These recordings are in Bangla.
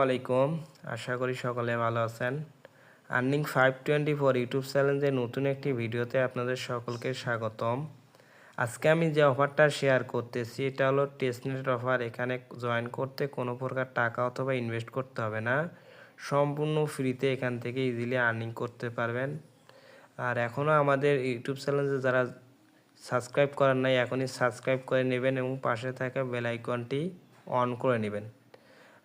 আলাইকুম। আশা করি সকলে ভালো আছেন। Earning five twenty four YouTube চ্যানেলের নতুন একটি ভিডিওতে আপনাদের সকলকে স্বাগতম। আজকে আমি যে অফারটা শেয়ার করতেছি, এটা হলো টেস্টনেট অফার। এখানে জয়েন করতে কোনো প্রকার টাকা অথবা ইনভেস্ট করতে হবে না। সম্পূর্ণ ফ্রিতে এখান থেকে ইজিলি আর্নিং করতে পারবেন। আর এখনও আমাদের ইউটিউব চ্যানেলে যারা সাবস্ক্রাইব করার নাই, এখনই সাবস্ক্রাইব করে নেবেন এবং পাশে থাকা বেল আইকনটি অন করে নেবেন।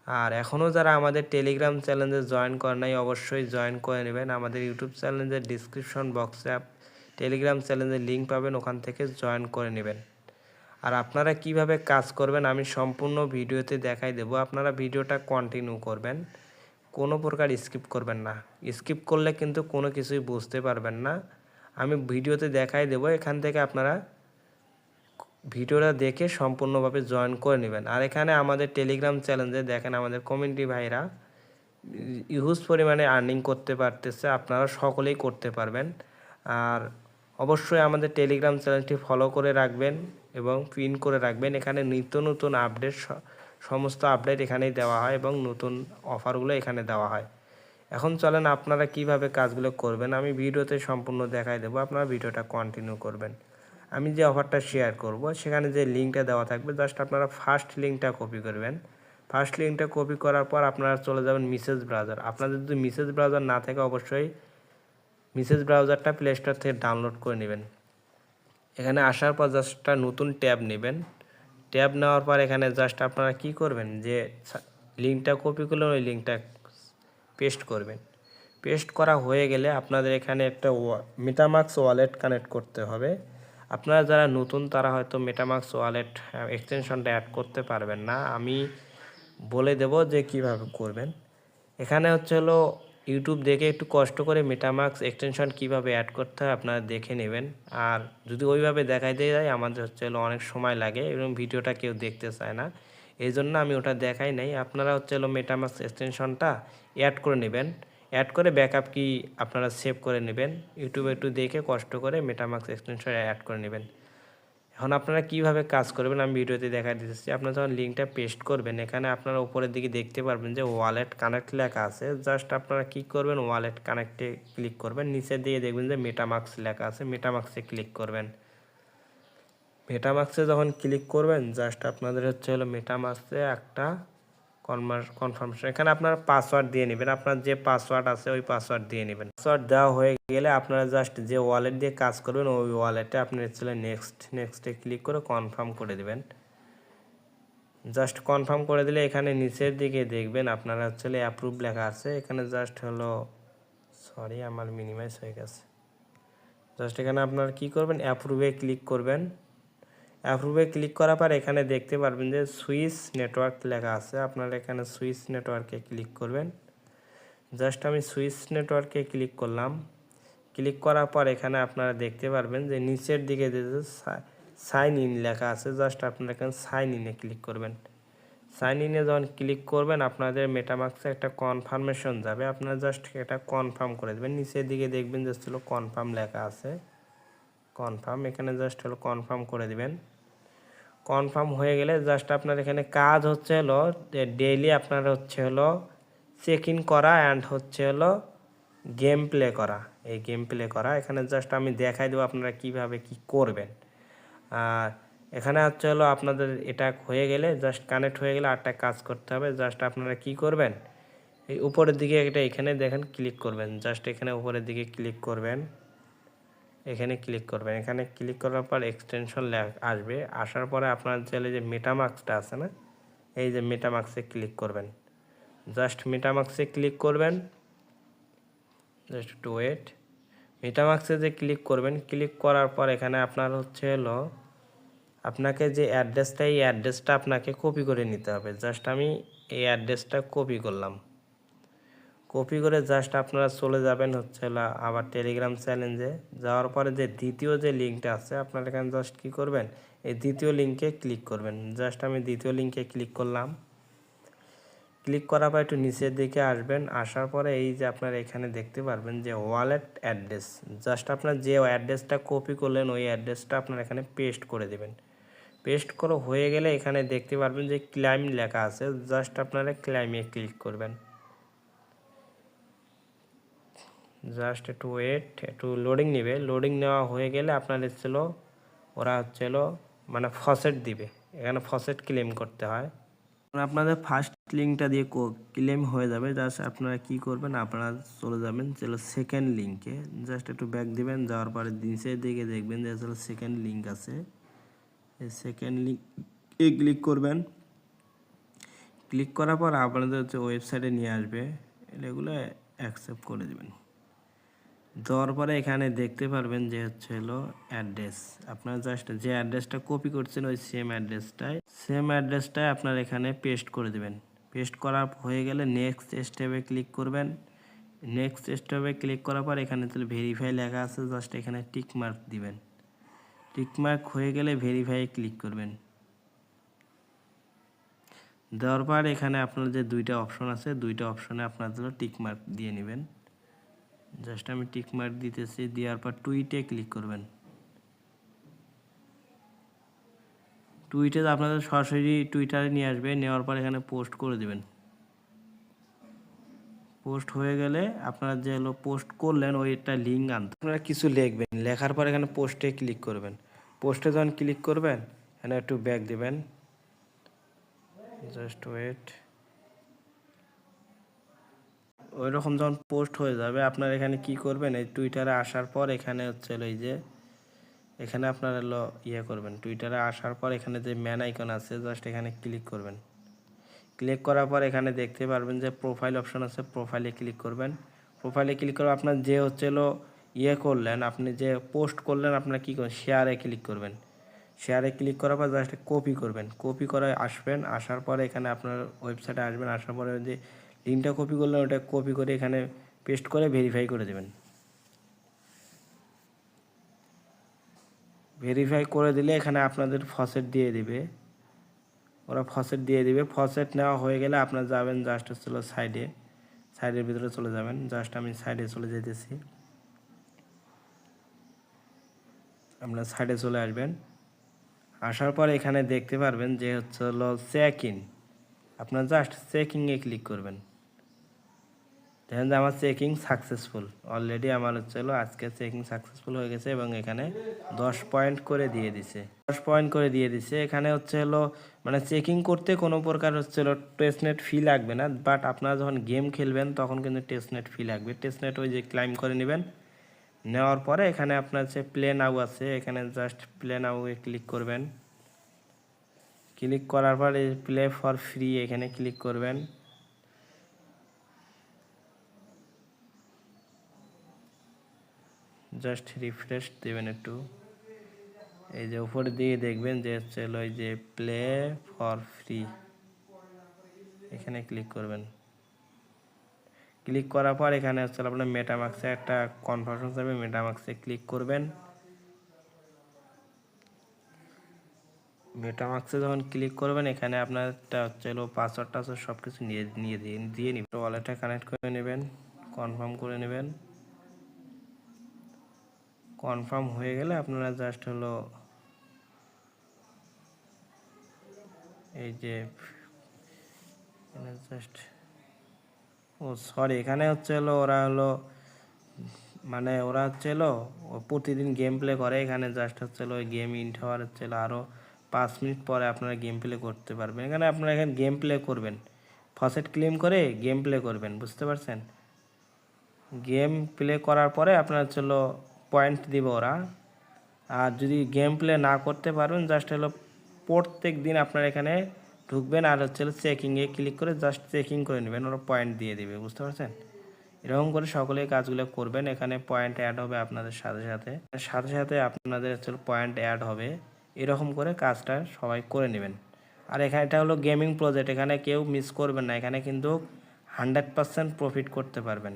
আর এখনও যারা আমাদের টেলিগ্রাম চ্যানেলে জয়েন করেন নাই, অবশ্যই জয়েন করে নেবেন। আমাদের ইউটিউব চ্যানেলের ডিসক্রিপশন বক্সে টেলিগ্রাম চ্যানেলের লিঙ্ক পাবেন, ওখান থেকে জয়েন করে নেবেন। আর আপনারা কীভাবে কাজ করবেন, আমি সম্পূর্ণ ভিডিওতে দেখাই দেবো। আপনারা ভিডিওটা কন্টিনিউ করবেন। কোনো প্রকার স্কিপ করবেন না। স্কিপ করলে কিন্তু কোনো কিছুই বুঝতে পারবেন না। আমি ভিডিওতে দেখাই দেবো, এখান থেকে আপনারা ভিডিওটা দেখে সম্পূর্ণভাবে জয়েন করে নেবেন। আর এখানে আমাদের টেলিগ্রাম চ্যানেলে দেখেন আমাদের কমিউনিটি ভাইরা ইউজ পরিমাণে আর্নিং করতে পারতেছে, আপনারা সকলেই করতে পারবেন। আর অবশ্যই আমাদের টেলিগ্রাম চ্যানেলটি ফলো করে রাখবেন এবং পিন করে রাখবেন। এখানে নিত্য নতুন আপডেট সমস্ত আপডেট এখানেই দেওয়া হয় এবং নতুন অফারগুলো এখানে দেওয়া হয়। এখন চলেন আপনারা কীভাবে কাজগুলো করবেন, আমি ভিডিওতে সম্পূর্ণ দেখাই দেবো, আপনারা ভিডিওটা কন্টিনিউ করবেন। আমি যে অফারটা শেয়ার করব, সেখানে যে লিঙ্কটা দেওয়া থাকবে জাস্ট আপনারা ফার্স্ট লিঙ্কটা কপি করবেন। ফার্স্ট লিঙ্কটা কপি করার পর আপনারা চলে যাবেন মিসেস ব্রাউজার আপনাদের যদি মিসেস ব্রাউজার না থাকে, অবশ্যই মিসেস ব্রাউজারটা প্লে স্টোর থেকে ডাউনলোড করে নেবেন। এখানে আসার পর জাস্ট নতুন ট্যাব নেবেন। ট্যাব নেওয়ার পর এখানে জাস্ট আপনারা কি করবেন, যে লিঙ্কটা কপি করলেন, ওই লিঙ্কটা পেস্ট করবেন। পেস্ট করা হয়ে গেলে আপনাদের এখানে একটা মেটামাক্স ওয়ালেট কানেক্ট করতে হবে। আপনারা যারা নতুন, তারা হয়তো মেটামাক্স ওয়ালেট এক্সটেনশনটা অ্যাড করতে পারবেন না। আমি বলে দেব যে কীভাবে করবেন। এখানে হচ্ছে হলো ইউটিউব দেখে একটু কষ্ট করে মেটামাক্স এক্সটেনশন কীভাবে অ্যাড করতে হয় আপনারা দেখে নেবেন। আর যদি ওইভাবে দেখাই দিয়ে যায়, আমাদের হচ্ছে হলো অনেক সময় লাগে এবং ভিডিওটা কেউ দেখতে চায় না। এই জন্য আমি ওটা দেখাই নাই। আপনারা হচ্ছে হলো মেটামাক্স এক্সটেনশনটা অ্যাড করে নেবেন। অ্যাড করে ব্যাকআপ কি আপনারা সেভ করে নেবেন। ইউটিউবে একটু দেখে কষ্ট করে মেটামাক্স এক্সটেনশন অ্যাড করে নেবেন। এখন আপনারা কীভাবে কাজ করবেন আমি ভিডিওতে দেখা দিতেছি। আপনারা যখন লিঙ্কটা পেস্ট করবেন, এখানে আপনারা উপরের দিকে দেখতে পারবেন যে ওয়ালেট কানেক্ট লেখা আছে। জাস্ট আপনারা কি করবেন ওয়ালেট কানেক্টে ক্লিক করবেন। নিচের দিকে দেখবেন যে মেটামাক্স লেখা আছে। মেটামাক্সে ক্লিক করবেন। মেটামাক্সে যখন ক্লিক করবেন জাস্ট আপনাদের হচ্ছে হলো মেটামাক্সে একটা কনফার্মেশন এখানে আপনারা পাসওয়ার্ড দিয়ে নেবেন। আপনার যে পাসওয়ার্ড আছে, ওই পাসওয়ার্ড দিয়ে নেবেন। পাসওয়ার্ড দেওয়া হয়ে গেলে আপনারা জাস্ট যে ওয়ালেট দিয়ে কাজ করবেন, ওই ওয়ালেটে আপনি হচ্ছে নেক্সট নেক্সটে ক্লিক করে কনফার্ম করে দেবেন। জাস্ট কনফার্ম করে দিলে এখানে নিচের দিকে দেখবেন আপনারা হচ্ছে অ্যাপ্রুভ লেখা আছে। এখানে জাস্ট হলো সরি আমার মিনিমাইজ হয়ে গেছে। জাস্ট এখানে আপনারা কি করবেন অ্যাপ্রুভে ক্লিক করবেন। অ্যাপ্রুভে ক্লিক করার পর এখানে দেখতে পারবেন যে সুইস নেটওয়ার্ক লেখা আছে। আপনারা এখানে সুইস নেটওয়ার্কে ক্লিক করবেন। জাস্ট আমি সুইস নেটওয়ার্কে ক্লিক করলাম। ক্লিক করার পর এখানে আপনারা দেখতে পারবেন যে নিচের দিকে যে সাইন ইন লেখা আছে, জাস্ট আপনারা এখানে সাইন ইনে ক্লিক করবেন। সাইন ইনে যখন ক্লিক করবেন, আপনাদের মেটামাক্সে একটা কনফার্মেশন যাবে। আপনারা জাস্ট এটা কনফার্ম করে দেবেন। নিচের দিকে দেখবেন যে ছিল কনফার্ম লেখা আছে। কনফার্ম এখানে জাস্ট হলো কনফার্ম করে দিবেন। কনফার্ম হয়ে গেলে জাস্ট আপনার এখানে কাজ হচ্ছে হলো ডেইলি আপনার হচ্ছে হলো চেক ইন করা অ্যান্ড হচ্ছে হলো গেম প্লে করা। এই গেম প্লে করা, এখানে জাস্ট আমি দেখাই দেবো আপনারা কীভাবে কি করবেন। আর এখানে হচ্ছে হলো আপনাদের এটা হয়ে গেলে জাস্ট কানেক্ট হয়ে গেলে আটটা কাজ করতে হবে। জাস্ট আপনারা কি করবেন? এই উপরের দিকে এটা এখানে দেখেন ক্লিক করবেন। জাস্ট এখানে উপরের দিকে ক্লিক করবেন। এখানে ক্লিক করবেন। এখানে ক্লিক করার পর এক্সটেনশন আসবে। আসার পরে আপনার চাইলে যে মেটামার্কসটা আছে না, এই যে মেটামার্কসে ক্লিক করবেন। জাস্ট মেটামার্কসে ক্লিক করবেন। জাস্ট টু ওয়েট মেটামার্কসে যে ক্লিক করবেন ক্লিক করার পর এখানে আপনার হচ্ছে হলো, আপনাকে যে অ্যাড্রেসটা এই অ্যাড্রেসটা আপনাকে কপি করে নিতে হবে। জাস্ট আমি এই অ্যাড্রেসটা কপি করলাম। কপি করে জাস্ট আপনারা চলে যাবেন হচ্ছে আবার টেলিগ্রাম চ্যালেঞ্জে যাওয়ার পরে যে দ্বিতীয় যে লিঙ্কটা আছে, আপনারা এখানে জাস্ট কী করবেন? এই দ্বিতীয় লিঙ্কে ক্লিক করবেন। জাস্ট আমি দ্বিতীয় লিঙ্কে ক্লিক করলাম। ক্লিক করার পর একটু নিচের দিকে আসবেন। আসার পরে এই যে আপনারা এখানে দেখতে পারবেন যে ওয়ালেট অ্যাড্রেস জাস্ট আপনার যে অ্যাড্রেসটা কপি করলেন, ওই অ্যাড্রেসটা আপনার এখানে পেস্ট করে দেবেন। পেস্ট করে হয়ে গেলে এখানে দেখতে পারবেন যে ক্লাইম লেখা আছে। জাস্ট আপনারা ক্লাইমে ক্লিক করবেন। জাস্ট একটু ওয়েট একটু লোডিং নেবে। লোডিং নেওয়া হয়ে গেলে আপনার ছিল, ওরা হচ্ছিল মানে ফসেট দিবে। এখানে ফসেট ক্লেম করতে হয়। আপনাদের ফার্স্ট লিঙ্কটা দিয়ে ক্লেম হয়ে যাবে। জাস্ট আপনারা কি করবেন, আপনারা চলে যাবেন, ছিল সেকেন্ড লিঙ্কে জাস্ট একটু ব্যাক দিবেন, যাওয়ার পরে নিচের দিকে দেখবেন যে আসলে সেকেন্ড লিঙ্ক আছে। সেকেন্ড লিঙ্কে ক্লিক করবেন। ক্লিক করার পর আপনাদের হচ্ছে ওয়েবসাইটে নিয়ে আসবে। এগুলো অ্যাকসেপ্ট করে দেবেন। দেওয়ার পরে এখানে দেখতে পারবেন যে হচ্ছে হলো অ্যাড্রেস। আপনার জাস্ট যে অ্যাড্রেসটা কপি করছেন, ওই সেম অ্যাড্রেসটাই সেম অ্যাড্রেসটাই আপনার এখানে পেস্ট করে দেবেন। পেস্ট করা হয়ে গেলে নেক্সট স্টেপে ক্লিক করবেন। নেক্সট স্টেপে ক্লিক করার পর এখানে তাহলে ভেরিফাই লেখা আছে জাস্ট এখানে টিক মার্ক দিবেন। টিক মার্ক হয়ে গেলে ভেরিফাই ক্লিক করবেন। দেওয়ার পর এখানে আপনার যে দুইটা অপশন আছে, দুইটা অপশনে আপনাদের টিক মার্ক দিয়ে নেবেন। জাস্ট আমি টিক মার্ক দিতেছি, দেওয়ার পর টুইটে ক্লিক করবেন। টুইটে আপনাদের সরাসরি টুইটারে নিয়ে আসবে, নেওয়ার পর এখানে পোস্ট করে দেবেন। পোস্ট হয়ে গেলে আপনারা যে হলো পোস্ট করলেন, ওইটা লিঙ্ক আনতে আপনারা কিছু লিখবেন, লেখার পর এখানে পোস্টে ক্লিক করবেন। পোস্টে যখন ক্লিক করবেন, এখানে একটু ব্যাক দেবেন। জাস্ট ওয়েট ওই রকম যখন পোস্ট হয়ে যাবে, আপনার এখানে কি করবেন? এই টুইটারে আসার পর এখানে হচ্ছে এই যে, এখানে আপনার হলো ইয়ে করবেন। টুইটারে আসার পর এখানে যে ম্যান আইকন আছে জাস্ট এখানে ক্লিক করবেন। ক্লিক করার পর এখানে দেখতে পারবেন যে প্রোফাইল অপশন আছে প্রোফাইলে ক্লিক করবেন। প্রোফাইলে ক্লিক করে আপনার যে হচ্ছে হলো ইয়ে করলেন, আপনি যে পোস্ট করলেন, আপনার কী করবেন? শেয়ারে ক্লিক করবেন। শেয়ারে ক্লিক করার পর জাস্ট কপি করবেন। কপি করে আসবেন, আসার পরে এখানে আপনার ওয়েবসাইটে আসবেন, আসার পরে যে লিঙ্কটা কপি করলেন ওটা কপি করে এখানে পেস্ট করে ভেরিফাই করে দেবেন। ভেরিফাই করে দিলে এখানে আপনাদের ফসেট দিয়ে দিবে। ওরা ফসেট দিয়ে দিবে। ফসেট নেওয়া হয়ে গেলে আপনার যাবেন জাস্ট হচ্ছিল সাইডে সাইডের ভিতরে চলে যাবেন। জাস্ট আমি সাইডে চলে যেতেছি আপনার সাইডে চলে আসবেন। আসার পর এখানে দেখতে পারবেন যে হচ্ছে হলো চেক ইন আপনার জাস্ট চেকিংয়ে ক্লিক করবেন। দেখেন যে আমার চেকিং সাকসেসফুল। অলরেডি আমার হচ্ছে হলো আজকে চেকিং সাকসেসফুল হয়ে গেছে এবং এখানে দশ পয়েন্ট করে দিয়ে দিছে। দশ পয়েন্ট করে দিয়ে দিছে। এখানে হচ্ছে হলো মানে চেকিং করতে কোনো প্রকার হচ্ছে হলো টেস্টনেট ফি লাগবে না। বাট আপনারা যখন গেম খেলবেন, তখন কিন্তু টেস্টনেট ফি লাগবে। টেস্টনেট ওই যে ক্লাইম করে নেবেন। নেওয়ার পরে এখানে আপনার যে প্লে নাও আছে, এখানে জাস্ট প্লে নাও ক্লিক করবেন। ক্লিক করার পর প্লে ফর ফ্রি এখানে ক্লিক করবেন। জাস্ট রিফ্রেশ দেবেন একটু এই যে উপরে দিয়ে দেখবেন যে হচ্ছে এই যে প্লে ফর ফ্রি এখানে ক্লিক করবেন। ক্লিক করার পর এখানে হচ্ছে আপনার মেটামাক্সে একটা কনফার্মেশন যাবে মেটামাক্সে ক্লিক করবেন। মেটামাক্সে যখন ক্লিক করবেন, এখানে আপনারটা হচ্ছে পাসওয়ার্ড টাসওয়ার্ড সব কিছু নিয়ে নিয়ে দিয়ে দিয়ে নিবেন। ওয়ালেটে কানেক্ট করে নেবেন কনফার্ম করে নেবেন। কনফার্ম হয়ে গেলে আপনারা জাস্ট হলো এই যে জাস্ট ও সরি এখানে হচ্ছে হলো ওরা হলো মানে ওরা হচ্ছে হলো প্রতিদিন গেম প্লে করে, এখানে জাস্ট হচ্ছে হলো গেম ইন হওয়ার হচ্ছে আরও পাঁচ মিনিট পরে আপনারা গেম প্লে করতে পারবেন। এখানে আপনারা এখানে গেম প্লে করবেন। ফসেট ক্লেম করে গেম প্লে করবেন, বুঝতে পারছেন? গেম প্লে করার পরে আপনার হচ্ছে পয়েন্ট দিবে ওরা। আর যদি গেম প্লে না করতে পারবেন জাস্ট হলো প্রত্যেক দিন আপনার এখানে ঢুকবেন আর হচ্ছে চেকিংয়ে ক্লিক করে জাস্ট চেকিং করে নেবেন, ওরা পয়েন্ট দিয়ে দিবে, বুঝতে পারছেন? এরকম করে সকলে কাজগুলো করবেন, এখানে পয়েন্ট অ্যাড হবে আপনাদের সাথে সাথে। সাথে সাথে আপনাদের হচ্ছে পয়েন্ট অ্যাড হবে, এরকম করে কাজটা সবাই করে নেবেন। আর এখানে এটা হলো গেমিং প্রজেক্ট এখানে কেউ মিস করবেন না, এখানে কিন্তু হান্ড্রেড পারসেন্ট প্রফিট করতে পারবেন।